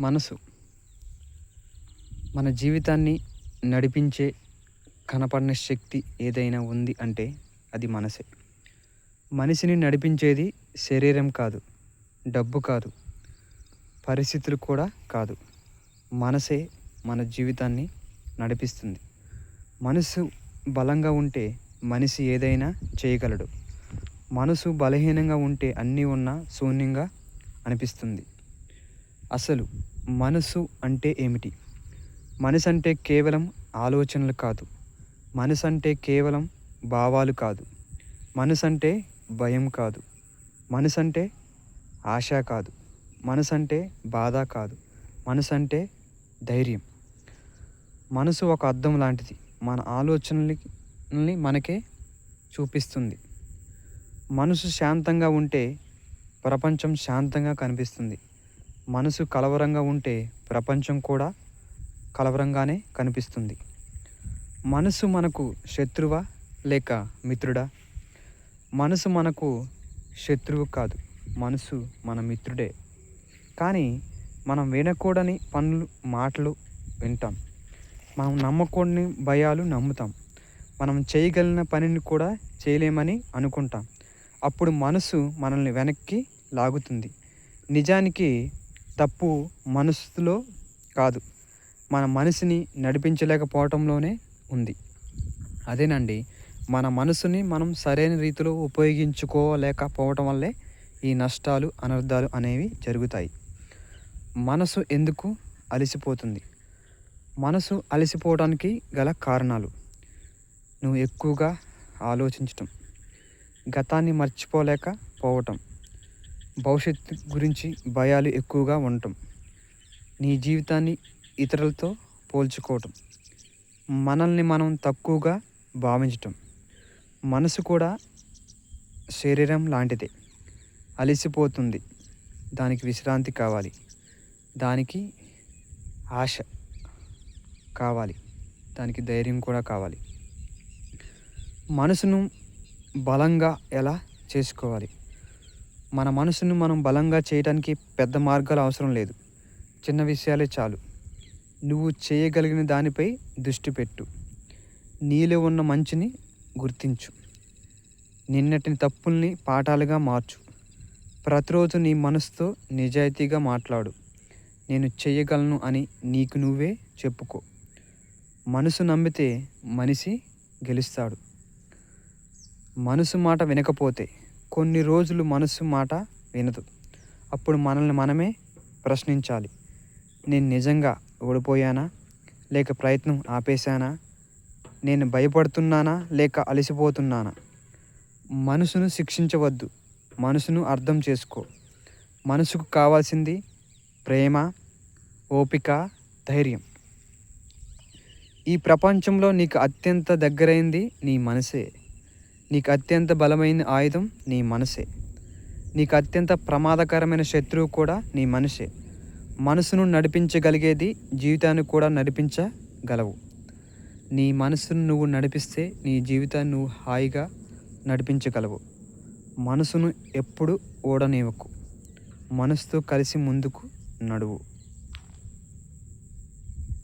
మనసు మన జీవితాన్ని నడిపించే కనపడిన శక్తి ఏదైనా ఉంది అంటే అది మనసే. మనిషిని నడిపించేది శరీరం కాదు డబ్బు కాదు పరిస్థితులు కూడా కాదు. మనసే మన జీవితాన్ని నడిపిస్తుంది. మనసు బలంగా ఉంటే మనిషి ఏదైనా చేయగలడు. మనసు బలహీనంగా ఉంటే అన్నీ ఉన్నా శూన్యంగా అనిపిస్తుంది. అసలు మనసు అంటే ఏమిటి? మనసు అంటే కేవలం ఆలోచనలు కాదు. మనసు అంటే కేవలం భావాలు కాదు. మనసు అంటే భయం కాదు. మనసు అంటే ఆశ కాదు. మనసు అంటే బాధ కాదు. మనసు అంటే ధైర్యం. మనసు ఒక అద్దం లాంటిది. మన ఆలోచనల్ని మనకే చూపిస్తుంది. మనసు శాంతంగా ఉంటే ప్రపంచం శాంతంగా కనిపిస్తుంది. మనసు కలవరంగా ఉంటే ప్రపంచం కూడా కలవరంగానే కనిపిస్తుంది. మనసు మనకు శత్రువా లేక మిత్రుడా? మనసు మనకు శత్రువు కాదు మనసు మన మిత్రుడే. కానీ మనం వినకూడని పనులు మాటలు వింటాం. మనం నమ్మకూడని భయాలు నమ్ముతాం. మనం చేయగలిగిన పనిని కూడా చేయలేమని అనుకుంటాం. అప్పుడు మనసు మనల్ని వెనక్కి లాగుతుంది. నిజానికి తప్పు మనసులో కాదు. మన మనసుని నడిపించలేకపోవటంలోనే ఉంది. అదేనండి మన మనసుని మనం సరైన రీతిలో ఉపయోగించుకోలేకపోవటం వల్లే ఈ నష్టాలు అనర్థాలు అనేవి జరుగుతాయి. మనసు ఎందుకు అలసిపోతుంది? మనసు అలసిపోవడానికి గల కారణాలు. నువ్వు ఎక్కువగా ఆలోచించటం గతాన్ని మర్చిపోలేకపోవటం భవిష్యత్తు గురించి భయాలు ఎక్కువగా ఉండటం. నీ జీవితాన్ని ఇతరులతో పోల్చుకోవటం. మనల్ని మనం తక్కువగా భావించటం. మనసు కూడా శరీరం లాంటిదే. అలసిపోతుంది. దానికి విశ్రాంతి కావాలి. దానికి ఆశ కావాలి. దానికి ధైర్యం కూడా కావాలి. మనసును బలంగా ఎలా చేసుకోవాలి? మన మనసును మనం బలంగా చేయడానికి పెద్ద మార్గాలు అవసరం లేదు. చిన్న విషయాలే చాలు. నువ్వు చేయగలిగిన దానిపై దృష్టి పెట్టు. నీలో ఉన్న మంచిని గుర్తించు. నిన్నటి తప్పుల్ని పాఠాలుగా మార్చు. ప్రతిరోజు నీ మనసుతో నిజాయితీగా మాట్లాడు. నేను చేయగలను అని నీకు నువ్వే చెప్పుకో. మనసు నమ్మితే మనిషి గెలుస్తాడు. మనసు మాట వినకపోతే కొన్ని రోజులు మనసు మాట వినదు. అప్పుడు మనల్ని మనమే ప్రశ్నించాలి. నేను నిజంగా ఓడిపోయానా? లేక ప్రయత్నం ఆపేశానా? నేను భయపడుతున్నానా? లేక అలసిపోతున్నానా? మనసును శిక్షించవద్దు. మనసును అర్థం చేసుకో. మనసుకు కావాల్సింది ప్రేమ ఓపిక ధైర్యం. ఈ ప్రపంచంలో నీకు అత్యంత దగ్గరైంది నీ మనసే. నీకు అత్యంత బలమైన ఆయుధం నీ మనసే. నీకు అత్యంత ప్రమాదకరమైన శత్రువు కూడా నీ మనసే. మనసును నడిపించగలిగేది జీవితాన్ని కూడా నడిపించగలవు. నీ మనసును నువ్వు నడిపిస్తే నీ జీవితాన్ని నువ్వు హాయిగా నడిపించగలవు. మనసును ఎప్పుడు ఓడనివ్వకు మనసుతో కలిసి ముందుకు నడువు.